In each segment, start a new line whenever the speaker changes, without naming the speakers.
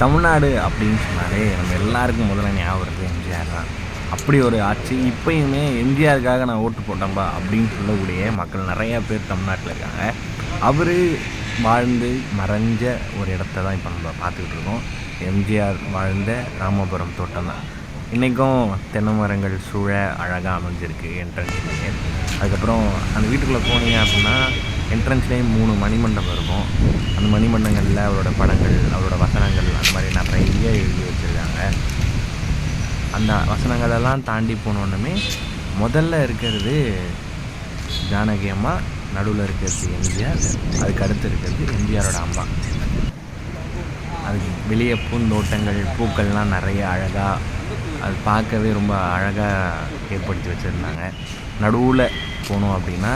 தமிழ்நாடு அப்படின்னு சொன்னாலே நம்ம எல்லாருக்கும் முதல்ல ஞாபகம் இருக்குது எம்ஜிஆர் தான். அப்படி ஒரு ஆட்சி இப்பயுமே எம்ஜிஆருக்காக நான் ஓட்டு போட்டேன்பா அப்படின்னு சொல்லக்கூடிய மக்கள் நிறையா பேர் தமிழ்நாட்டில் இருக்காங்க. அவர் வாழ்ந்து மறைஞ்ச ஒரு இடத்த தான் இப்போ நம்ம பார்த்துக்கிட்டு இருக்கோம். எம்ஜிஆர் வாழ்ந்த ராமபுரம் தோட்டம் தான். இன்றைக்கும் தென்னை மரங்கள் சூழ அழகாக அமைஞ்சிருக்கு என்ட்ரன்ஸ் அதுக்கப்புறம் அந்த வீட்டுக்குள்ளே போனீங்க அப்படின்னா என்ட்ரன்ஸ்லேயும் மூணு மணிமண்டபம் இருக்கும். அந்த மணிமண்டங்களில் அவரோட படங்கள் அவரோட வசனங்கள் அந்த மாதிரி நிறைய எழுதி வச்சுருக்காங்க. அந்த வசனங்களெல்லாம் தாண்டி போனோன்னுமே முதல்ல இருக்கிறது ஜானகி அம்மா நடுவில் இருக்கிறது எம்ஜிஆர் அதுக்கு அடுத்து இருக்கிறது எம்ஜிஆரோட அம்மா. அதுக்கு வெளியே பூந்தோட்டங்கள் பூக்கள்லாம் நிறைய அழகாக அது பார்க்கவே ரொம்ப அழகாக ஏற்படுத்தி வச்சுருந்தாங்க. நடுவில் போனோம் அப்படின்னா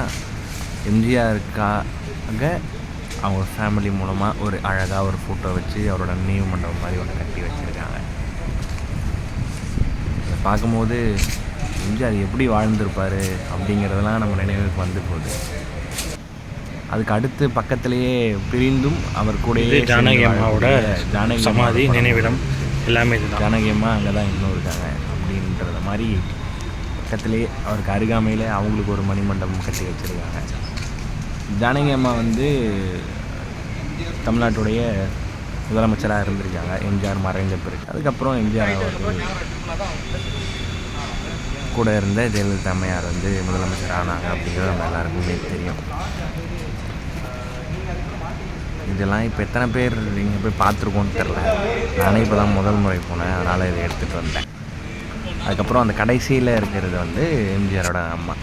எம்ஜிஆருக்காக அவங்க ஃபேமிலி மூலமாக ஒரு அழகாக ஒரு ஃபோட்டோ வச்சு அவரோட நினைவு மண்டபம் மாதிரி ஒன்று கட்டி வச்சுருக்காங்க. இதை பார்க்கும்போது எம்ஜிஆர் எப்படி வாழ்ந்திருப்பார் அப்படிங்கிறதெல்லாம் நம்ம நினைவுக்கு வந்து போகுது. அதுக்கு அடுத்து பக்கத்திலேயே பிரிந்தும் அவர் கூடயே
ஜானகி அம்மாவோட
ஜானகி
சமாதி நினைவிடம். எல்லாமே இதுதான்.
ஜானகி அம்மா அங்கே தான் இன்னும் இருக்காங்க அப்படின்றத மாதிரி பக்கத்துலேயே அவருக்கு அருகாமையில் அவங்களுக்கு ஒரு மணிமண்டபம் கட்டி வச்சுருக்காங்க. ஜானகி அம்மா வந்து தமிழ்நாட்டுடைய முதலமைச்சராக இருந்திருக்காங்க. எம்ஜிஆர் மறைந்த பிறகு. அதுக்கப்புறம் எம்ஜிஆர் அவர்கள் கூட இருந்த ஜெயலலிதா அம்மையார் வந்து முதலமைச்சர் ஆனாங்க அப்படிங்கிறது நம்ம எல்லாருக்குமே தெரியும். இதெல்லாம் இப்போ எத்தனை பேர் இங்கே போய் பார்த்துருக்கோன்னு தெரில நானே இப்போ தான் முதல் முறை போனேன். அதனால் இதை எடுத்துகிட்டு வந்தேன். அதுக்கப்புறம் அந்த கடைசியில் இருக்கிறது வந்து எம்ஜிஆரோட அம்மா.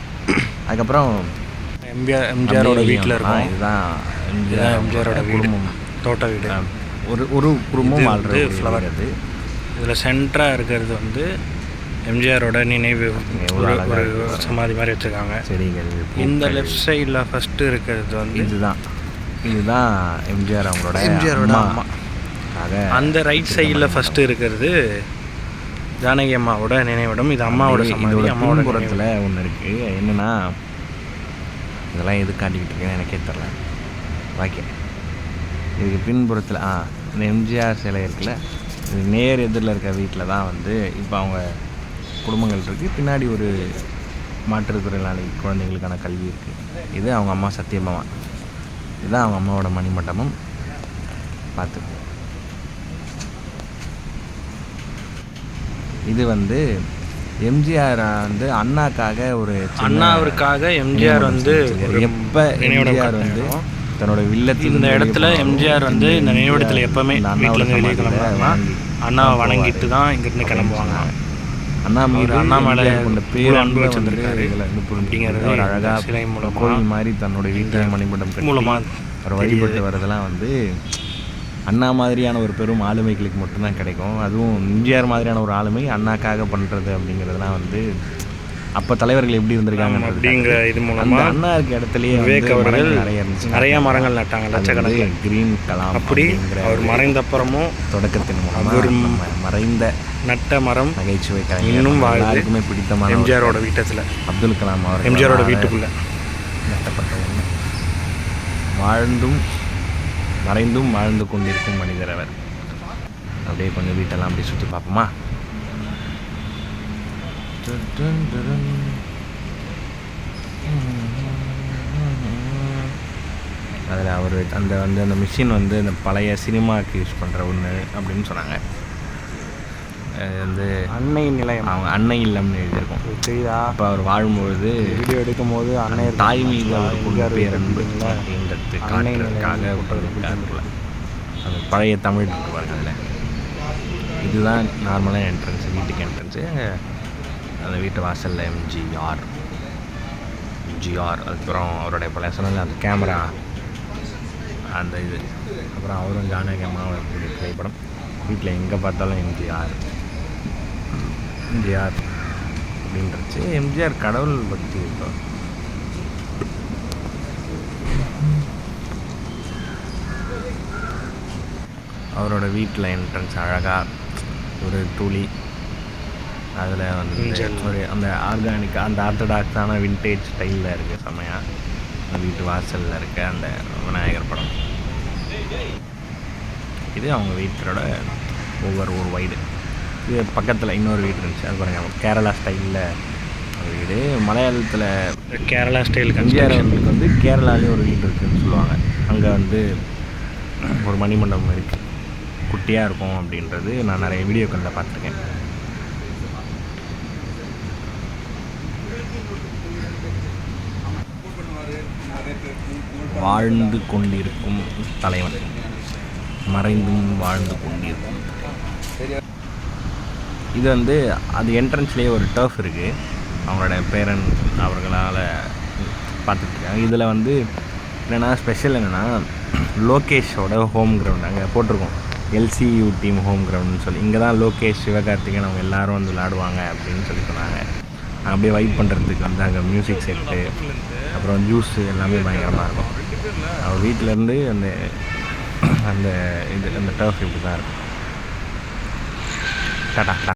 அதுக்கப்புறம்
எம்ஜிஆர் எம்ஜிஆரோட வீட்டில் இருக்கும்.
இதுதான்.
இதுதான் எம்ஜிஆரோட
குடும்பம்.
தோட்ட வீடு.
ஒரு ஒரு குடும்பம்
வந்து flower.
அது.
இதில் சென்டராக இருக்கிறது வந்து எம்ஜிஆரோட நினைவு. ஒரு. சமாதி மாதிரி வச்சுருக்காங்க. இந்த. லெஃப்ட் சைடில் ஃபஸ்ட்டு இருக்கிறது வந்து
இதுதான். இதுதான் எம்ஜிஆர் அவங்களோட
எம்ஜிஆரோட அம்மா. அந்த ரைட் சைடில் ஃபஸ்ட்டு இருக்கிறது ஜானகி அம்மாவோட நினைவிடம். இது அம்மாவோட சமாதி அம்மாவோட
பின்புறத்தில் ஒன்று இருக்குது என்னென்னா இதெல்லாம் எது காட்டிக்கிட்டு இருக்கேன்னு எனக்கே தெரில ஓகே. இதுக்கு பின்புறத்தில் ஆ இந்த எம்ஜிஆர் சிலை இருக்குல்ல இது நேர் எதிரில் இருக்க வீட்டில் தான் வந்து இப்போ அவங்க குடும்பங்கள் இருக்குது பின்னாடி ஒரு மாற்றுத்திறனாளி குழந்தைங்களுக்கான கல்வி இருக்குது இது அவங்க அம்மா சத்தியமாவா இதுதான் அவங்க அம்மாவோட மணிமண்டபம். பார்த்து. இது வந்து எம்ஜிஆர் வந்து அண்ணாக்காக ஒரு
அண்ணாவிற்காக எம்ஜிஆர் வந்து ஒரு
எப்ப எம்ஜிஆர் வந்து. தன்னோட வில்லத்தில்
இந்த இடத்துல எம்ஜிஆர் வந்து இந்த நினைவிடத்தில் எப்பவுமே வீட்டிலேருந்து வெளியே கிளம்புறாங்கன்னா அண்ணாவை வணங்கிட்டு தான் இங்கேருந்து கிளம்புவாங்க.
அண்ணா மீது
அண்ணா மேல
கொண்ட பேரன்பு
அன்பு
வந்து
அப்படிங்கிறது
புரிஞ்சுக்கிறது அவர்
இந்த
அழகா
சிலை மூலமா
கோவில் மாதிரி தன்னுடைய வீட்டில் மணிமண்டம்
மூலமா
அவர் வழிபட்டு வரதெல்லாம் வந்து அண்ணா மாதிரியான ஒரு பெரும் ஆளுமைகளுக்கு மட்டும்தான் கிடைக்கும். அதுவும் எம்ஜிஆர் மாதிரியான ஒரு ஆளுமை அண்ணாக்காக பண்ணுறது அப்படிங்கிறதுலாம் வந்து அப்போ தலைவர்கள் எப்படி இருந்திருக்காங்க
அப்படிங்கிற இது
அந்த
மூலமா
அண்ணா இருக்க இடத்துலயே
விவேக் அவர்கள்
நிறைய இருந்துச்சு
நிறைய மரங்கள் நட்டாங்க லட்சக்கணக்கில்.
கிரீன் கலாம்
அப்படி அவர் மறைந்த அப்புறமும்
தொடக்கத்தின் மூலமா
அவர்
நம்ம மறைந்த
நட்ட மரம்
நகைச்சுவை
இன்னும்.
எல்லாருக்குமே பிடித்தமான ஒரு
எம்ஜிஆரோட வீட்டத்தில்.
அப்துல் கலாம் அவர்கள்
எம்ஜிஆரோட வீட்டுக்குள்ள.
நட்டப்பட்ட வாழ்ந்தும் மறைந்தும் வாழ்ந்து கொண்டிருக்கும் மனிதர் அவர். அப்படியே கொஞ்சம் வீட்டெல்லாம் அப்படியே சுற்றி பார்ப்போமா? அதில் அவர் அந்த வந்து அந்த மிஷின் வந்து அந்த பழைய சினிமாவுக்கு யூஸ் பண்ணுற ஒன்று அப்படின்னு சொன்னாங்க. வந்து
அன்னை நிலையம்.
அவங்க அன்னை இல்லம்னு எழுதியிருக்கோம்.
தெரியுதா?
அப்போ அவர் வாழும்பொழுது
வீடியோ எடுக்கும் போது அன்னை
தாய் மீது அவர் பேரன்பு? அப்படின்றது காட்டுறதுக்காக போல அந்த பழைய தமிழ் இருக்கு பாருங்க அதில். இதுதான் நார்மலாக என்ட்ரன்ஸ் வீட்டுக்கு என்ட்ரன்ஸு அந்த வீட்டு வாசலில் எம்ஜிஆர் எம்ஜிஆர் அதுக்கப்புறம் அவருடைய பழைய சொன்ன அந்த கேமரா அந்த இது. அப்புறம் அவரும் ஜானகி அம்மாவும் திரைப்படம். வீட்டில் எங்கே பார்த்தாலும் எம்ஜிஆர் எம்ஜிஆர் அப்படின்றச்சு எம்ஜிஆர் கடவுள் பக்தி இருக்கும் அவரோட வீட்டில் என்ட்ரன்ஸ் அழகாக ஒரு துளி. அதில் வந்து. ஒரு அந்த ஆர்கானிக் அந்த ஆர்த்தடாக்ஸான விண்டேஜ் ஸ்டைலில் இருக்குது செம்மையாக அந்த வீட்டு வாசலில் இருக்க அந்த விநாயகர் படம். இது அவங்க வீட்டோட ஓவர் ஒரு வைடு இது பக்கத்தில் இன்னொரு வீடு இருந்துச்சு. அது பாருங்கள் கேரளா ஸ்டைலில் வீடு. மலையாளத்தில்
கேரளா ஸ்டைல்
எம்ஜிஆர் அவர்களுக்கு வந்து கேரளாலேயும் ஒரு வீடு இருக்குதுன்னு சொல்லுவாங்க. அங்கே வந்து ஒரு மணிமண்டபம் இருக்குது குட்டியாக இருக்கும் அப்படின்றது நான் நிறைய வீடியோக்களில் பார்த்துருக்கேன். வாழ்ந்து கொண்டிருக்கும் தலைவன். மறைந்தும் வாழ்ந்து கொண்டிருக்கும். இது வந்து அது என்ட்ரன்ஸ்லேயே ஒரு டர்ஃப் இருக்குது அவங்களோட பேரன் அவர்களால் பார்த்துட்ருக்காங்க. இதில் வந்து என்னென்னா ஸ்பெஷல் என்னென்னா லோகேஷோட ஹோம் கிரவுண்ட் அங்கே போட்டிருக்கோம். எல்சியூ டீம் ஹோம் கிரவுண்டுன்னு சொல்லி. இங்கே தான் லோகேஷ் சிவகார்த்திகேயன் அவங்க எல்லாரும் வந்து விளாடுவாங்க அப்படின்னு சொல்லி சொன்னாங்க. அப்படியே வைப் பண்ணுறதுக்கு வந்து அங்கே மியூசிக் செட்டு அப்புறம் ஜூஸ் எல்லாமே பயங்கரமாக இருக்கும். அவர் வீட்டிலேருந்து அந்த அந்த இது அந்த டர்ஃப் இப்படி தான் இருக்கும் டாடா.